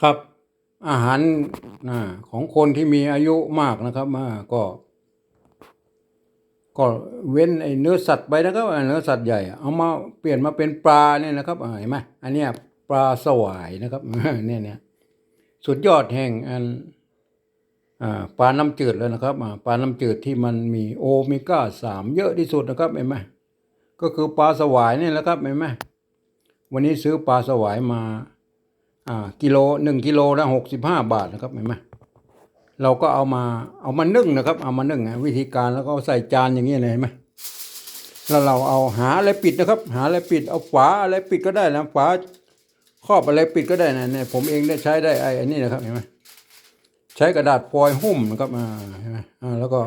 ครับ อาหารนะของคนที่มีอายุมากนะครับมาก็ ก็เว้นไอ้เนื้อสัตว์ไปนะครับอ่าเนื้อสัตว์ใหญ่ เอามาเปลี่ยนมาเป็นปลาเนี่ยนะครับเห็นไหมอันเนี้ยปลาสวายนะครับเนี่ยเนี่ยสุดยอดแห่งอันอ่าปลาน้ำจืดแล้วนะครับปลาน้ำจืดที่มันมีโอเมก้าสามเยอะที่สุดนะครับเห็นไหมก็คือปลาสวายเนี่ยแหละครับเห็นไหมวันนี้ซื้อปลาสวายมา อ่ากิโลหนึ่งกิโลละหกสิบห้าบาทนะครับเห็นไหมเราก็เอามาเอามานึ่งนะครับ เอามานึ่งวิธีการแล้วก็ใส่จานอย่างนี้เลยเห็นไหมแล้วเราเอาหาอะไรปิดนะครับ หาอะไรปิดเอาฝาอะไรปิดก็ได้นะฝาครอบอะไรปิดก็ได้นะเนี่ยผมเองได้ใช้ได้ไอ้อันนี้นะครับเห็นไหมใช้กระดาษฟอยล์หุ้มนะครับอ่าเห็นไหมอ่าแล้วก็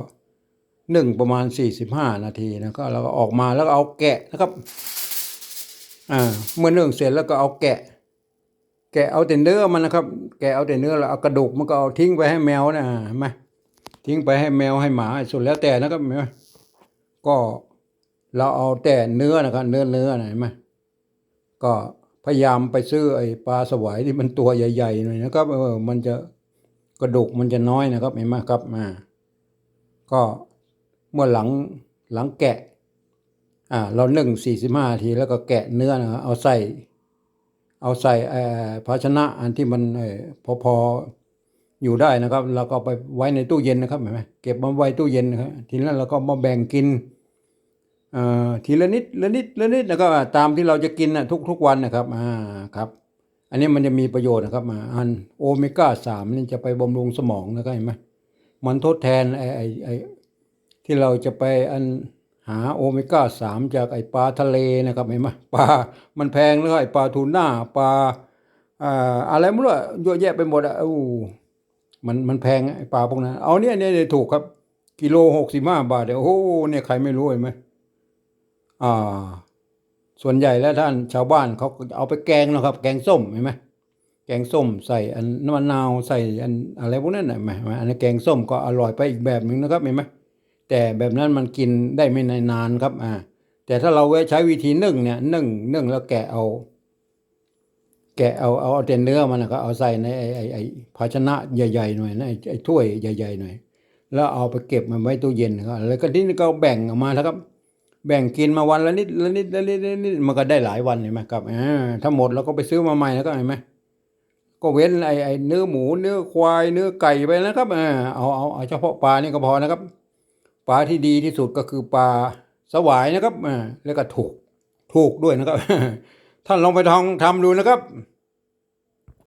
หนึ่งประมาณสี่สิบห้านาทีนะก็เราก็ออกมาแล้วก็เอาแกะนะครับอ่าเมื่อนึ่งเสร็จแล้วก็เอาแกะ แกะเอาแต่เนื้อมันนะครับ แกะเอาแต่เนื้อแล้วเอากระดูกมันก็เอาทิ้งไปให้แมวนะเห็นไหมทิ้งไปให้แมวให้หมาสุดแล้วแต่นะครับเห็นไหมก็เราเอาแต่เนื้อนะครับ เนื้อเนื้อนะเห็นไหมก็พยายามไปซื้อไอ้ปลาสวายที่มันตัวใหญ่ๆหน่อยนะครับเออมันจะกระดูกมันจะน้อยนะครับเห็นไหมครับมาก็เมื่อหลังหลังแกะอ่าเรานึ่งสี่สิบห้าทีแล้วก็แกะเนื้อนะครับเอาใส่ เอาใส่ภาชนะอันที่มันอพอพออยู่ได้นะครับ เราก็ไปไว้ในตู้เย็นนะครับเห็นไหมเก็บมาไว้ตู้เย็นนะครับทีนั้นเราก็มาแบ่งกินทีละนิดละนิดละนิดแล้วก็ตามที่เราจะกินนะทุกทุกวันนะครับอ่าครับ อันนี้มันจะมีประโยชน์นะครับอ่าอันโอเมก้าสามนี่จะไปบำรุงสมองนะครับเห็นไหมมันทดแทนไอไอ้ไอ้ที่เราจะไปอัน หาโอเมก้าสามจากไอปลาทะเลนะครับเห็นไหมปลา มันแพงแล้วไอปลาทูน่าปลาอ่าอะไรไม่รู้เยอะแยะไปหมดอะอู้มันมันแพงไอปลาพวกนั้น เอาเนี่ยเนี่ยถูกครับ กิโลหกสิบห้าบาทเดี๋ยวโอ้โหเนี่ยใครไม่รู้เห็นไหมอ่า ส่วนใหญ่แล้วท่านชาวบ้านเขาเอาไปแกงนะครับ แกงส้มเห็นไหมแกงส้มใส่อันน้ำมะนาวใส่อันอะไรพวกนั้นเห็นไหมอันนี้แกงส้มก็อร่อยไปอีกแบบหนึ่งนะครับเห็นไหม แต่แบบนั้นมันกินได้ไม่นานครับอ่าแต่ถ้าเราใช้วิธีนึ่งเนี่ยนึ่งนึ่งแล้วแกะเอา แกะเอาเอาเอาแต่เนื้อมันนะครับเอาใส่ในไอ้ไอ้ไอ้ภาชนะใหญ่ๆหน่อยนะไอ้ไอ้ถ้วยใหญ่ๆหน่อย แล้วเอาไปเก็บมันไว้ตู้เย็นครับแล้วก็ที่นี่ก็แบ่งออกมาแล้วครับ แบ่งกินมาวันละนิดละนิดละนิดละนิดมันก็ได้หลายวันเห็นไหมครับอ่าถ้าหมดเราก็ไปซื้อมาใหม่แล้วก็เห็นไหมก็เว้นไอ้ไอ้เนื้อหมูเนื้อควายเนื้อไก่ไปนะครับอ่าเอาเอาเอาเฉพาะปลานี่ก็พอนะครับ ปลาที่ดีที่สุดก็คือปลาสวายนะครับแล้วก็ถูกถูกด้วยนะครับ ท่านลองไปทองทำดูนะครับ